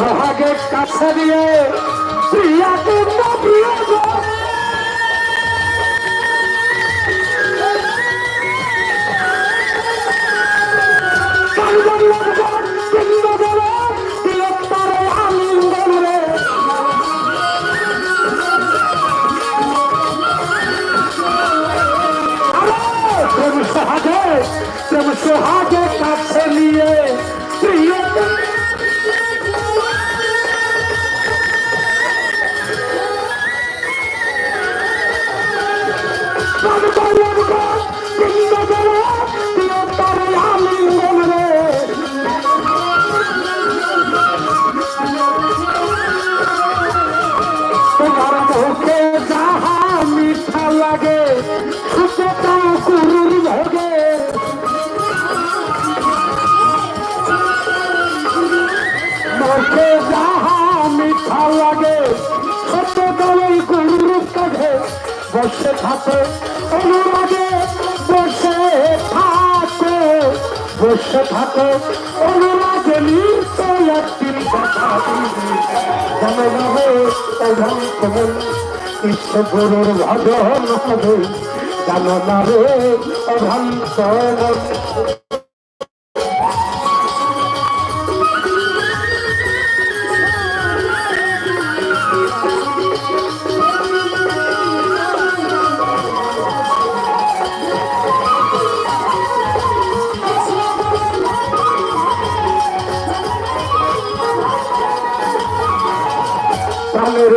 সোহাগের কাছে দিয়ে প্রিয়া প্রিয় গো। কালবন Thank you. বসে থাকে, অনুরাগে বসে থাকে। বসে থাকে, অনুরাগে নিশ্চয় একদিন কথা যেমন হবে ইষ্ট গুরুর ভজন হবে। জানো না রে প্রাণের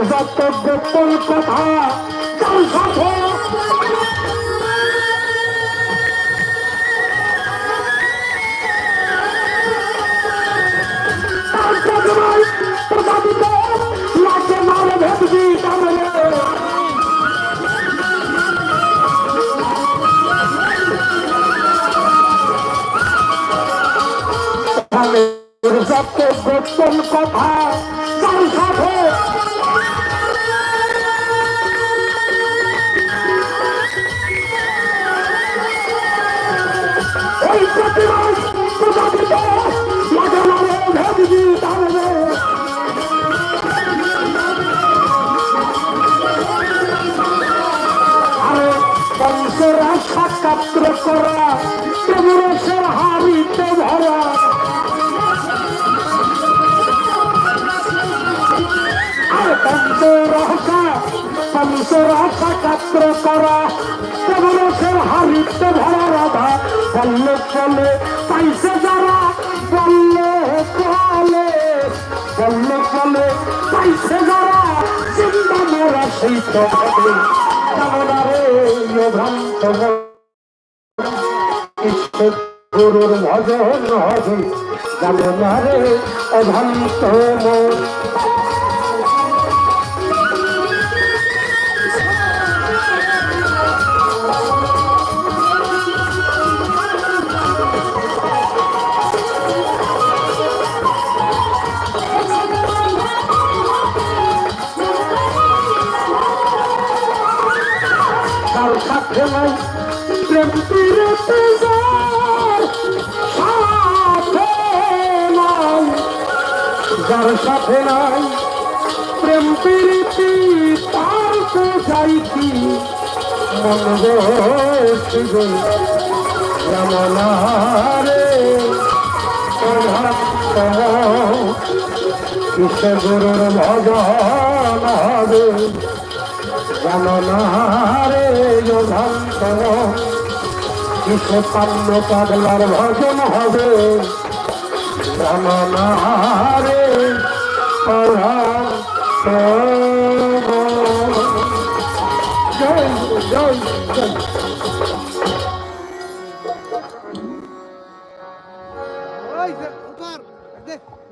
যত গোপন কথা তার সাথে যত গোপন কথা তার Happy birthday! বংশেরা সাক্ষাত্র করা। প্রমুরেশের হারিতে ভরা রাধা বললে চলে। পাইছে যারা বললে চলে। বললে চলে। পাইছে যারা চিন্তা ভ্রান্ত গুরুর ভজন হবে। রে অভ্রান্ত প্রেম পিরতে যার সাথে নাই প্রেম প্রীতি তার তো যাই মন রমনারে কিসে গুরুর ভজন জাননারে যোধান্তন কিসে পান্ন পাগলার ভজন হবে। জাননারে জয় জয় জয়। Haydi,